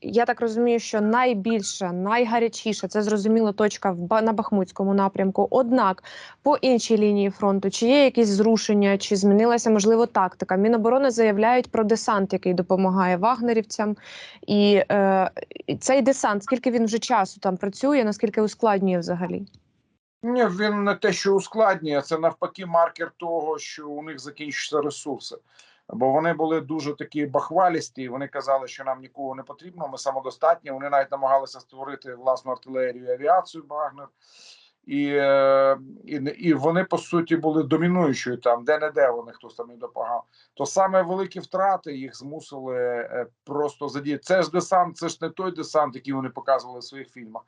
Я так розумію, що найбільша, найгарячіша це зрозуміло точка в на Бахмутському напрямку. Однак по іншій лінії фронту чи є якісь зрушення, чи змінилася можливо тактика? Міноборони заявляють про десант, який допомагає вагнерівцям, і е, цей десант, скільки він вже часу там працює, наскільки ускладнює взагалі? Ні, він не те, що ускладнює, це навпаки маркер того, що у них закінчуються ресурси. Бо вони були дуже такі бахвалісті, і вони казали, що нам нікого не потрібно, ми самодостатні. Вони навіть намагалися створити власну артилерію і авіацію Багнер. І, е, і, і вони по суті були домінуючою там, де не де вони хтось там не допомагав. То саме великі втрати їх змусили е, просто задіяти. Це ж десант, це ж не той десант, який вони показували в своїх фільмах.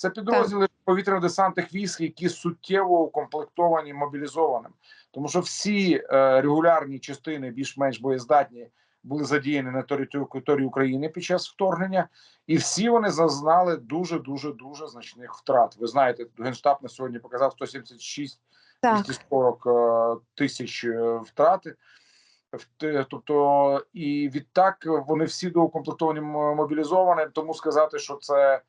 Це підрозділи повітряно-десантних військ, які суттєво укомплектовані мобілізованим, тому що всі е, регулярні частини, більш-менш боєздатні, були задіяні на території України під час вторгнення, і всі вони зазнали дуже дуже дуже значних втрат. Ви знаєте, генштаб на сьогодні показав 176 Так. 240 е, тисяч е, втрати. Тобто, і відтак вони всі доукомплектовані мобілізовані. Тому сказати, що це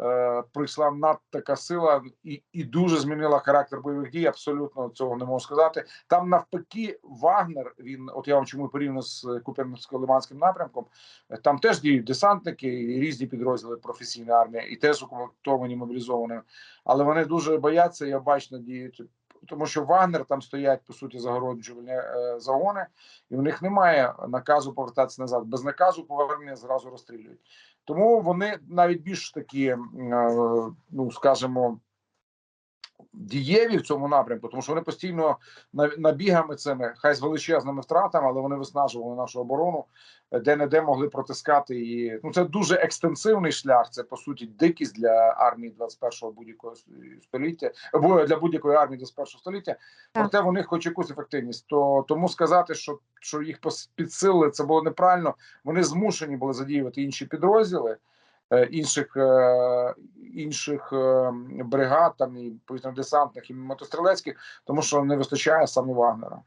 е, прийшла надтака сила і, і дуже змінила характер бойових дій. Абсолютно цього не можу сказати. Там навпаки, Вагнер. Він, от я вам чому порівняно з Куп'янсько-Лиманським напрямком. е, Там теж діють десантники і різні підрозділи професійна армія, і теж укомплектовані мобілізовані. Але вони дуже бояться Я бачно діють. Тому що Вагнер там стоять по суті загороджувальні е, загони, і у них немає наказу повертатися назад. Без наказу повернення зразу розстрілюють. Тому вони навіть більш такі, е, ну скажімо, дієві в цьому напрямку, тому що вони постійно на- набігами цими, хай з величезними втратами, але вони виснажували нашу оборону, де не де могли протискати її. Ну це дуже екстенсивний шлях. Це по суті дикість для армії 21-го будь-якого століття, або для будь-якої армії 21-го століття. Проте вони хоч якусь ефективність. То тому сказати, що, що їх підсилили, це було неправильно. Вони змушені були задіювати інші підрозділи. Е, Інших е, інших е, бригад, там і повітряно-десантних, і мотострілецьких, тому що не вистачає саме Вагнера.